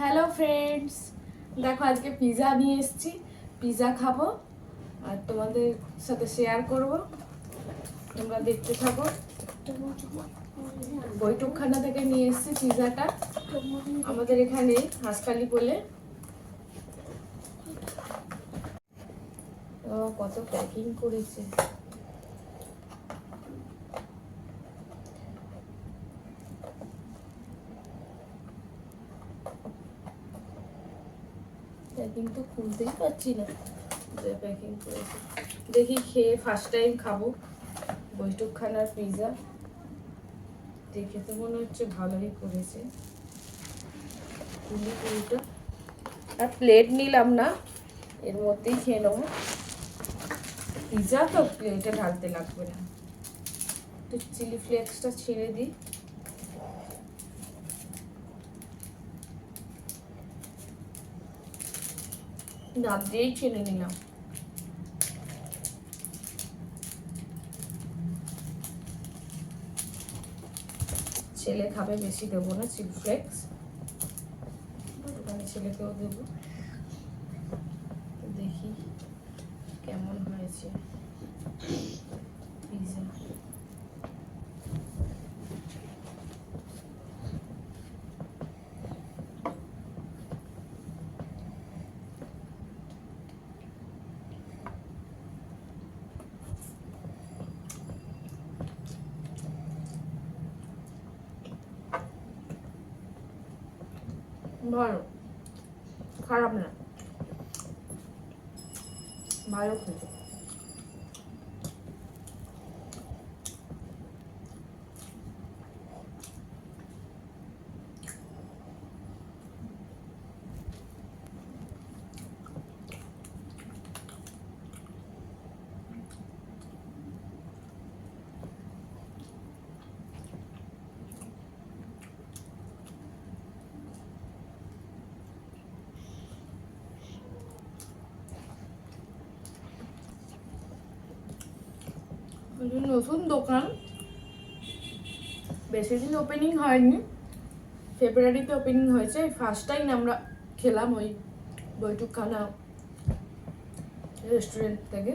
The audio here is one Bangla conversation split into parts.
হ্যালো ফ্রেন্ডস দেখো, আজকে পিজা নিয়ে এসেছি। পিৎজা খাব আর তোমাদের সাথে শেয়ার করব। তোমরা দেখতে থাকো। বৈঠকখানা থেকে নিয়ে এসেছি পিজাটা আমাদের এখানে হাঁসকালি বলে। কত প্যাকিং করেছে। প্যাকিং তো খুলতেই পারছি না। যে প্যাকিং করেছে। দেখি খেয়ে ফার্স্ট টাইম খাব। বৈঠকখানার পিৎজা দেখে তো মনে হচ্ছে ভালোই করেছে। খুলি পুরিটা। আর প্লেট নিলাম না। এর মধ্যেই খেয়ে নেব। পিৎজা তো প্লেটে ঢালতে লাগবে না। একটু চিলি ফ্লেক্সটা ছেড়ে দিই। দাঁত দিয়েই ছেড়ে নিলাম ছেলে খাবে বেশি দেবো না চিপ ফ্লেক্স ওখানে ছেলেকেও দেবো দেখি কেমন হয়েছে পিৎজা ভালো খারাপ না ভালো খেতে এটা নতুন দোকান। বেশি দিন ওপেনিং হয়নি। ফেব্রুয়ারিতে ওপেনিং হয়েছে। ফার্স্ট টাইম আমরা খেলাম ওই বৈঠকখানা রেস্টুরেন্ট থেকে।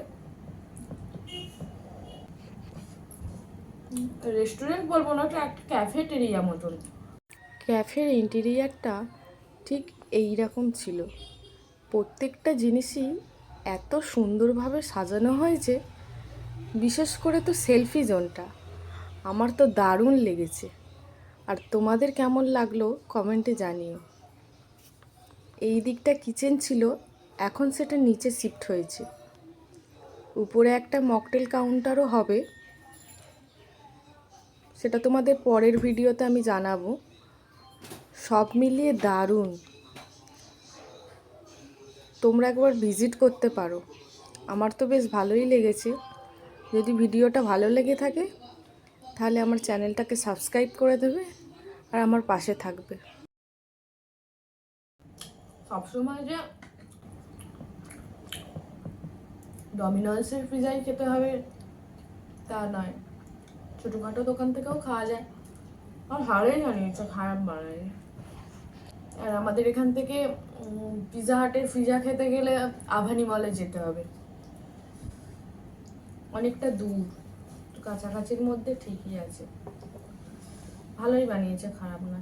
রেস্টুরেন্ট বলব না ওটা একটা ক্যাফেটেরিয়া মতন। ক্যাফের ইন্টেরিয়ারটা ঠিক এই রকম ছিল। প্রত্যেকটা জিনিসই এত সুন্দরভাবে সাজানো হয়েছে বিশেষ করে তো সেলফি জোনটা। আমার তো দারুণ লেগেছে। আর তোমাদের কেমন লাগল কমেন্টে জানিও। এই দিকটা কিচেন ছিল, এখন সেটা নিচে শিফট হয়েছে। উপরে একটা মকটেল কাউন্টারও হবে। সেটা তোমাদের পরের ভিডিওতে আমি জানাব। সব মিলিয়ে দারুণ। তোমরা একবার ভিজিট করতে পারো। আমার তো বেশ ভালোই লেগেছে। যদি ভিডিওটা ভালো লেগে থাকে, তাহলে আমার চ্যানেলটাকে সাবস্ক্রাইব করে দেবে আর আমার পাশে থাকবে। সবসময় যে ডমিনোসের পিজাই খেতে হবে, তা নয়। ছোটোখাটো দোকান থেকেও খাওয়া যায়। আর হারেই জানিয়েছে খারাপ বানায় আর আমাদের এখান থেকে পিজা হাটের পিজা খেতে গেলে আভানি মলে যেতে হবে। অনেকটা দূর কাছাকাছির মধ্যে ঠিকই আছে। ভালোই বানিয়েছে খারাপ না